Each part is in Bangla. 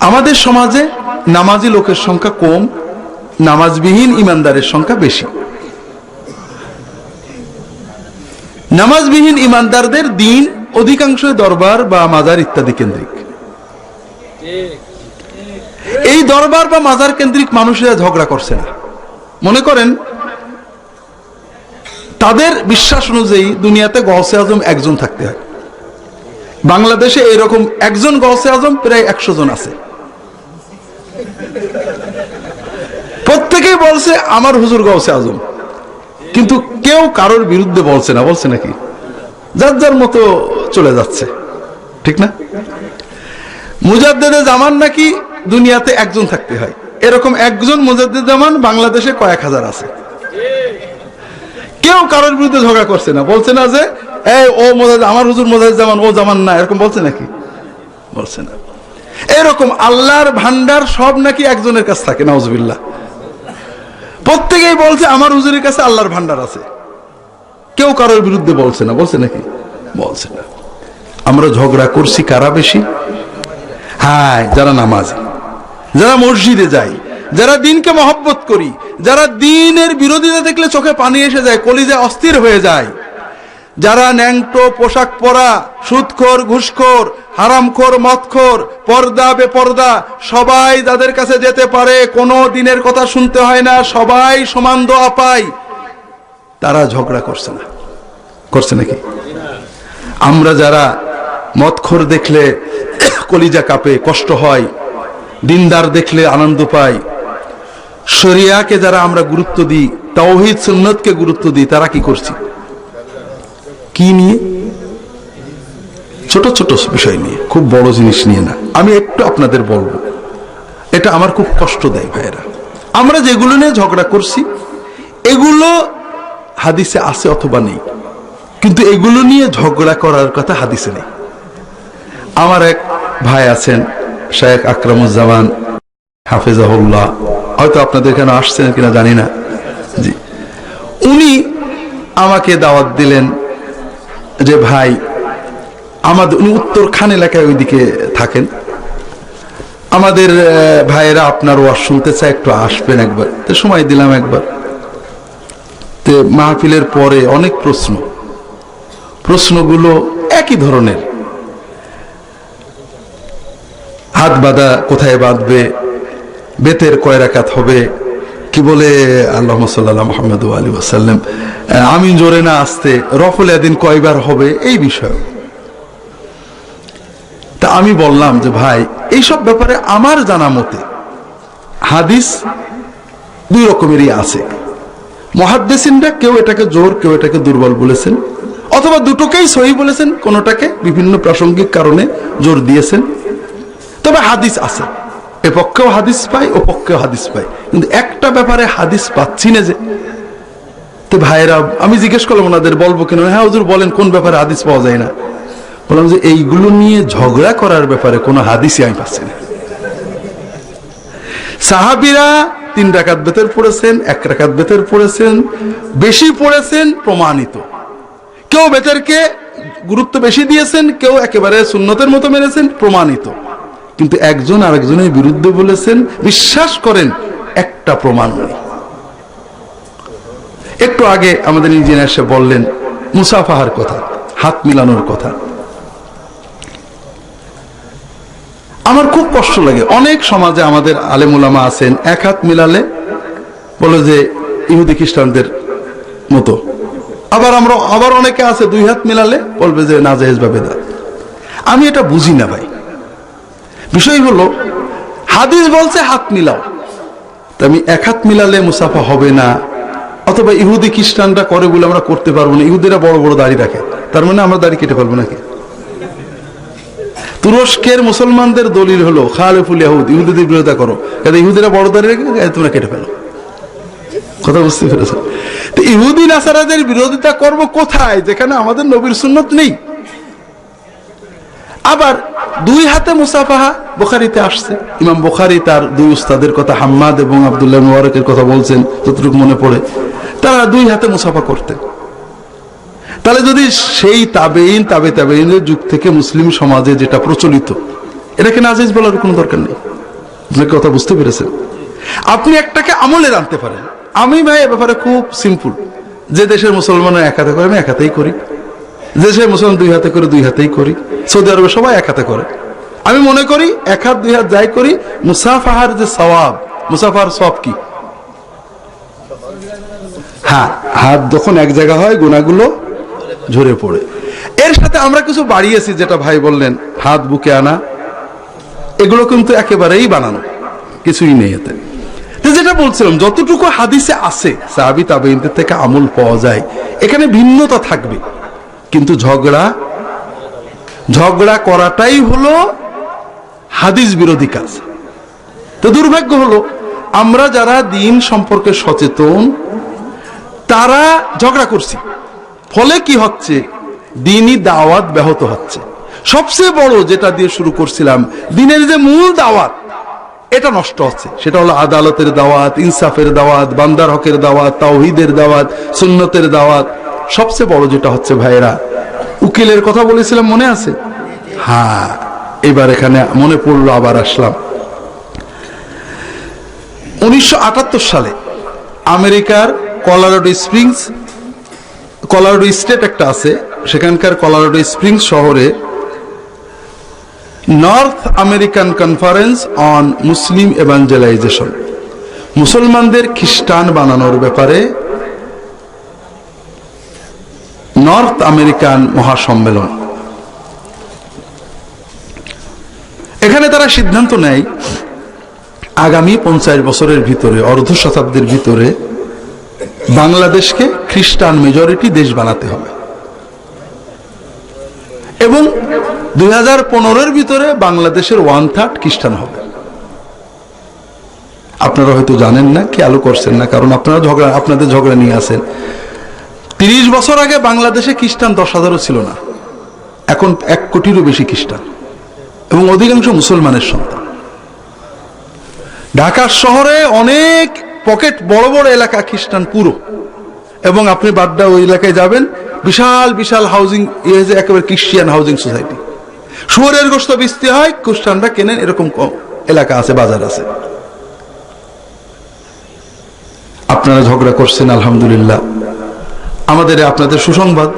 আমাদের সমাজে নামাজি লোকের সংখ্যা কম, নামাজবিহীন ইমানদারের সংখ্যা বেশি। নামাজবিহীন ইমানদারদের দিন অধিকাংশ দরবার বা মাজার ইত্যাদি কেন্দ্রিক। এই দরবার বা মাজার কেন্দ্রিক মানুষেরা ঝগড়া করছে না। মনে করেন, তাদের বিশ্বাস অনুযায়ী দুনিয়াতে গহসে আজম একজন থাকতে হয়। বাংলাদেশে এরকম একজন গহসে আজম প্রায় একশো জন আছে। প্রত্যেকেই বলছে, আমার হুজুর গহসে আজম। কিন্তু কেউ কারোর বিরুদ্ধে বলছে না, বলছে নাকি? যার যার মতো চলে যাচ্ছে। ঠিক না? মুজাদ্দেদে জামান নাকি দুনিয়াতে একজন থাকতে হয়। এরকম একজন মুজাদ্দেদ জামান বাংলাদেশে কয়েক হাজার আছে। কেউ কারোর বিরুদ্ধে ঝগড়া করছে না। বলছে না যে, এই, ও মোজাদ আমার হুজুর মোজাদ জামান, ও জামান না। এরকম বলছে নাকি? বলছে না। এরকম আল্লাহর ভান্ডার সব নাকি একজনের কাছে থাকে, নাউজুবিল্লাহ। প্রত্যেকেই বলছে, আমার হুজুরের কাছে আল্লাহর ভান্ডার আছে। কেউ কারোর বিরুদ্ধে বলছে না। বলছে নাকি? বলছে না। আমরা ঝগড়া করছি কারা বেশি? হ্যাঁ যারা নামাজ, যারা মসজিদে যাই, যারা দিনকে মহব্বত করি, যারা দিনের বিরোধিতা দেখলে চোখে পানি এসে যায়, কলিজে অস্থির হয়ে যায়, যারা ন্যাংটো পোশাক পরা, সুদখোর, ঘুষখোর হারামখোর, মদখোর, পর্দা, বেপর্দা, সবাই যাদের কাছে যেতে পারে, কোনো দিনের কথা শুনতে হয় না, সবাই সমান দোয়া পায়। তারা ঝগড়া করছে না। করছে নাকি? আমরা যারা মদখোর দেখলে কলিজা কাপে, কষ্ট হয়, দিনদার দেখলে আনন্দ পাই শরিয়াকে যারা আমরা গুরুত্ব দিই, তাওহিদ সুন্নতকে গুরুত্ব দিই, তারা কি করছি? কি নিয়ে? ছোট ছোট বিষয় নিয়ে, খুব বড় জিনিস নিয়ে না। আমি একটু আপনাদের বলব, এটা আমার খুব কষ্ট দেয় ভাইয়েরা। আমরা যেগুলো নিয়ে ঝগড়া করছি, এগুলো হাদিসে আছে অথবা নেই। কিন্তু এগুলো নিয়ে ঝগড়া করার কথা হাদিসে নেই। আমার এক ভাই আছেন, শেখ আকরামুজ্জামান, হাফেজাহুল্লাহ। হয়তো আপনাদের এখানে আসছেন কিনা জানি না। জি। উনি আমাকে দাওয়াত দিলেন যে, ভাই আমাদের, উনি উত্তর খান এলাকায় ওইদিকে থাকেন। আমাদের ভাইয়েরা আপনার ওয়াজ শুনতে চায়, একটু আসবেন একবার। তো সময় দিলাম একবার। তো মাহফিলের পরে অনেক প্রশ্ন। প্রশ্নগুলো একই ধরনের। হাত বাঁধা কোথায় বাঁধবে? বেতের কয় রাকাত হবে? কি বলে আল্লাহ সাল্লাহ মোহাম্মদ আলী ওসাল্লাম আমি জোরে না আসতে, রফল এদিন কয়বার হবে? এই বিষয়। তা আমি বললাম যে, ভাই, এইসব ব্যাপারে আমার জানা মতে হাদিস দুই রকমেরই আছে। মহাদ্দেসিনরা কেউ এটাকে জোর, কেউ এটাকে দুর্বল বলেছেন অথবা দুটোকেই সহি বলেছেন, কোনোটাকে বিভিন্ন প্রাসঙ্গিক কারণে জোর দিয়েছেন। তবে হাদিস আছে। এ পক্ষেও হাদিস পাই, ও পক্ষেও হাদিস পাই। কিন্তু একটা ব্যাপারে হাদিস পাচ্ছি না যে, তো ভাইরা আমি জিজ্ঞেস করলাম, ওনাদের বলব কেন হ্যাঁ হুজুর বলেন, কোন ব্যাপারে হাদিস পাওয়া যায় না? বললাম যে এইগুলো নিয়ে ঝগড়া করার ব্যাপারে কোনো হাদিসই আমি পাচ্ছি না। সাহাবিরা তিন রাকাত বেতের পড়েছেন, এক রাকাত বেতের পড়েছেন, বেশি পড়েছেন প্রমাণিত। কেউ বেতেরকে গুরুত্ব বেশি দিয়েছেন, কেউ একেবারে সুন্নতের মতো মেরেছেন প্রমাণিত। কিন্তু একজন আরেকজনের বিরুদ্ধে বলেছেন, বিশ্বাস করেন, একটা প্রমাণ নেই। একটু আগে আমাদের ইঞ্জিনিয়ার সে বললেন, মুসাফাহার কথা, হাত মিলানোর কথা। আমার খুব কষ্ট লাগে। অনেক সমাজে আমাদের আলেমুলামা আছেন, এক হাত মিলালে বলে যে ইহুদি খ্রিস্টানদের মতো। আবার আমরা, আবার অনেকে আছে দুই হাত মিলালে বলবে যে না, জাহেজ বা আমি এটা বুঝি না ভাই। বিষয় হলো, হাদিস বলছে হাত মিলাও। তা আমি এক হাত মিলালে মুসাফা হবে না, অথবা ইহুদি খ্রিস্টানরা করে বলে আমরা করতে পারব না। ইহুদিরা বড় বড় দাড়ি রাখে। তার মানে আমরা দাড়ি কেটে ফেলব নাকি? তুরস্কের মুসলমানদের দলিল হলো, খালেফুল ইহুদ ইহুদিদের বিরোধিতা করো। কারণ ইহুদিরা বড় দাড়ি রেখে তোমরা কেটে ফেলো। কথা বুঝতে পেরেছ? তো ইহুদি নাসারাদের বিরোধিতা করব কোথায়? যেখানে আমাদের নবীর সুন্নত নেই। আবার দুই হাতে মুসাফাহা বোখারিতে আসছে। ইমাম বোখারি তার দুই উস্তাদের কথা, হাম্মাদ এবং আবদুল্লাহ মুবারকের কথা বলছেন, যতটুকু মনে পড়ে। তারা দুই হাতে মুসাফা করতেন। তাহলে যদি সেই তাবেইন তাবে তাবেইনের যুগ থেকে মুসলিম সমাজে যেটা প্রচলিত, এটাকে নাজিজ বলার কোনো দরকার নেই। আপনি কথা বুঝতে পেরেছেন? আপনি একটাকে আমলে আনতে পারেন। আমি ভাই, এ ব্যাপারে খুব সিম্পল যে দেশের মুসলমানের এক হাতে করে, আমি এক হাতেই করি। দেশের মুসলমান দুই হাতে করে, দুই হাতেই করি। সৌদি আরবে সবাই এক হাতে করে। আমি মনে করি এক হাত, দুই হাত যাই করি, মুসাফাহার যে সওয়াব মুসাফার সব কি? হ্যাঁ হাত যখন এক জায়গা হয়, গুণাগুলো ঝরে পড়ে। এর সাথে আমরা কিছু বাড়িয়েছি, যেটা ভাই বললেন, হাত বুকে আনা। এগুলো কিন্তু একেবারেই বানানো, কিছুই নেই এতে। যেটা বলছিলাম, যতটুকু হাদিসে আছে, সাহাবি তাবেইনদের থেকে আমল পাওয়া যায়, এখানে ভিন্নতা থাকবে। কিন্তু ঝগড়া ঝগড়া করাটাই হলো হাদিস বিরোধী কাজ। তো দুর্ভাগ্য হলো, আমরা যারা দিন সম্পর্কে সচেতন, তারা ঝগড়া করছি। ফলে কি হচ্ছে? দিনই দাওয়াত ব্যাহত হচ্ছে। সবচেয়ে বড় যেটা দিয়ে শুরু করছিলাম, দিনের যে মূল দাওয়াত, এটা নষ্ট হচ্ছে। সেটা হলো আদালতের দাওয়াত, ইনসাফের দাওয়াত, বান্দার হকের দাওয়াত, তাওহিদের দাওয়াত, সুন্নতের দাওয়াত। সবচেয়ে বড় যেটা হচ্ছে ভাইরা উকিলের কথা বলেছিলাম, মনে আছে? হ্যাঁ এবার এখানে মনে পড়ল, আবার আসলাম। উনিশশো আটাত্তর সালে আমেরিকার কলারাডো স্প্রিংস কলারাডো স্টেট একটা আছে, সেখানকার কলারাডো স্প্রিংস শহরে North American Conference on Muslim Evangelization মুসলমানদের খ্রিস্টান বানানোর ব্যাপারে নর্থ আমেরিকান মহাসম্মেলন। এখানে তারা সিদ্ধান্ত নেয়, আগামী পঞ্চাশ বছরের ভিতরে, অর্ধ শতাব্দীর ভিতরে বাংলাদেশকে খ্রিস্টান মেজরিটি দেশ বানাতে হবে। এবং দুই হাজার পনেরোর ভিতরে বাংলাদেশের ওয়ান থার্ড খ্রিস্টান হবে। আপনারা হয়তো জানেন না, খেয়ালও করছেন না, কারণ আপনারা ঝগড়া, আপনাদের ঝগড়া নিয়ে আসেন তিরিশ বছর আগে বাংলাদেশে খ্রিস্টান দশ হাজারও ছিল না। এখন এক কোটিরও বেশি খ্রিস্টান। এবং অধিকাংশ মুসলমানের সন্তান। ঢাকা শহরে অনেক পকেট বড় বড় এলাকা খ্রিস্টান পুরো। এবং আপনি বাড্ডা ওই এলাকায় যাবেন, বিশাল বিশাল হাউজিং ইয়ে একেবারে খ্রিস্টিয়ান হাউজিং সোসাইটি শুয়ারের গোস্ত বিস্তি হয়, খ্রিস্টানরা কেনেন, এরকম এলাকা আছে, বাজার আছে। আপনারা ঝগড়া করছেন, আলহামদুলিল্লাহ। আমাদের আপনাদের সুসংবাদ।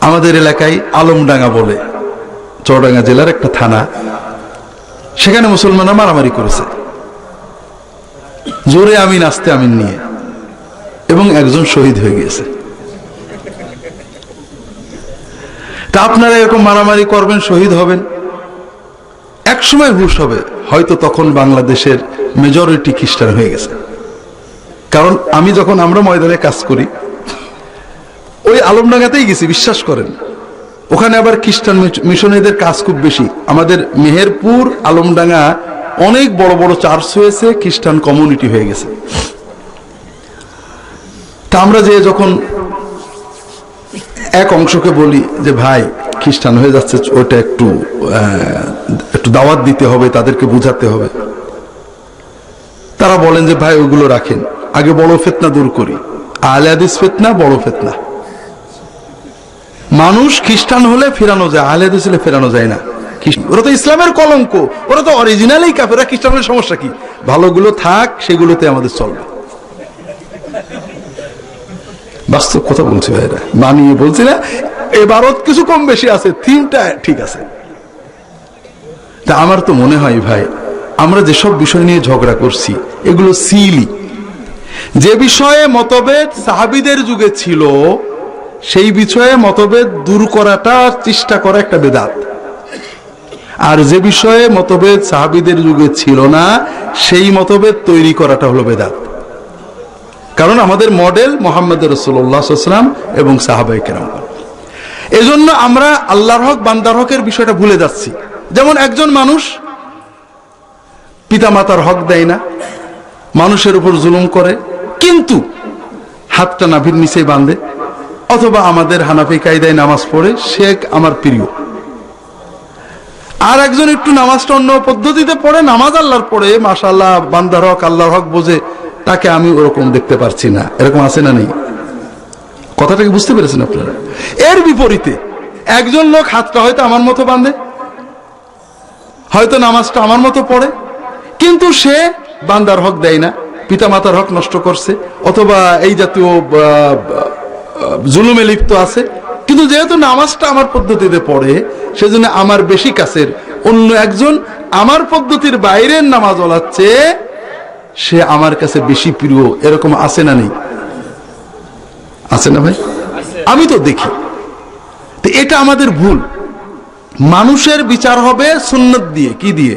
আমাদের এলাকায় আলমডাঙ্গা বলে চৌডাঙ্গা জেলার একটা থানা। সেখানে মুসলমানরা মারামারি করেছে। জোরে আমিন, আসতে আমিন নিয়ে। এবং একজন শহীদ হয়ে গিয়েছে তা আপনারা এরকম মারামারি করবেন, শহীদ হবেন। এক সময় হুশ হবে, হয়তো তখন বাংলাদেশের মেজরিটি খ্রিস্টান হয়ে গেছে। কারণ আমি যখন আমরা ময়দানে কাজ করি, ওই আলমডাঙ্গাতেই গেছি, বিশ্বাস করেন। ওখানে আবার খ্রিস্টান মিশ- মিশনারিদের কাজ খুব বেশি। আমাদের মেহেরপুর, আলমডাঙ্গা অনেক বড় বড় চার্চ হয়েছে, খ্রিস্টান কমিউনিটি হয়ে গেছে। তা আমরা যে যখন এক অংশকে বলি যে, ভাই, খ্রিস্টান হয়ে যাচ্ছে, ওটা একটু একটু দাওয়াত দিতে হবে, তাদেরকে বুঝাতে হবে। তারা বলেন যে, ভাই, ওগুলো রাখেন। আগে বড় ফেতনা দূর করি। আলে হাদিস ফেতনা, বড় ফেতনা। মানুষ খ্রিস্টান হলে ফেরানো যায়, আহলে হলে ফেরানো যায় না। ওরা তো ইসলামের কলঙ্ক। ওরা তো অরিজিনালেই কাফেরা। খ্রিস্টানের সমস্যা কি? ভালোগুলো থাক, সেগুলোতে আমাদের চলবে। বাস্তব কথা বলছি ভাইরা। মানিয়ে বলছি না এবারও কিছু কম বেশি আছে থিমটা ঠিক আছে। তা আমার তো মনে হয় ভাই, আমরা যেসব বিষয় নিয়ে ঝগড়া করছি, এগুলো সিলি যে বিষয়ে মতভেদ সাহাবিদের যুগে ছিল, সেই বিষয়ে মতভেদ দূর করাটা, চেষ্টা করা একটা বেদাত। আর যে বিষয়ে মতভেদ সাহাবিদের যুগে ছিল না, সেই মতভেদ তৈরি করাটা হলো বেদাত। কারণ আমাদের মডেল মোহাম্মদ রসুল্লাহাম এবং সাহাবাই কেরাম। এজন্য আমরা আল্লাহর হক, বান্দার হকের বিষয়টা ভুলে যাচ্ছি। যেমন একজন মানুষ পিতামাতার হক দেয় না, মানুষের উপর জুলুম করে, কিন্তু হাতটা নাভির নিচে বাঁধে, অথবা আমাদের হানাফি কায়দায় নামাজ পড়ে, সে আমার প্রিয়। আর একজন একটু নামাজটা অন্য পদ্ধতিতে পড়ে, নামাজ আল্লাহর পড়ে মাশাল্লাহ বান্দার হক, আল্লাহর হক বোঝে, তাকে আমি ওরকম দেখতে পারছি না। এরকম আছে না নেই? কথাটাকে বুঝতে পেরেছেন আপনারা? এর বিপরীতে, একজন লোক হাতটা হয়তো আমার মতো বাঁধে, হয়তো নামাজটা আমার মতো পড়ে, কিন্তু সে বান্দার হক দেয় না, পিতামাতার হক নষ্ট করছে, অথবা এই জাতীয় জুলুমে লিপ্ত আছে কিন্তু যেহেতু নামাজটা আমার পদ্ধতিতে পড়ে, সেজন্য আমার বেশি কাছের। অন্য একজন আমার পদ্ধতির বাইরের নামাজ ওলাচ্ছে সে আমার কাছে বেশি প্রিয়। এরকম আছে না নেই? আছে না ভাই? আমি তো দেখি। তো এটা আমাদের ভুল। মানুষের বিচার হবে সুন্নত দিয়ে। কি দিয়ে?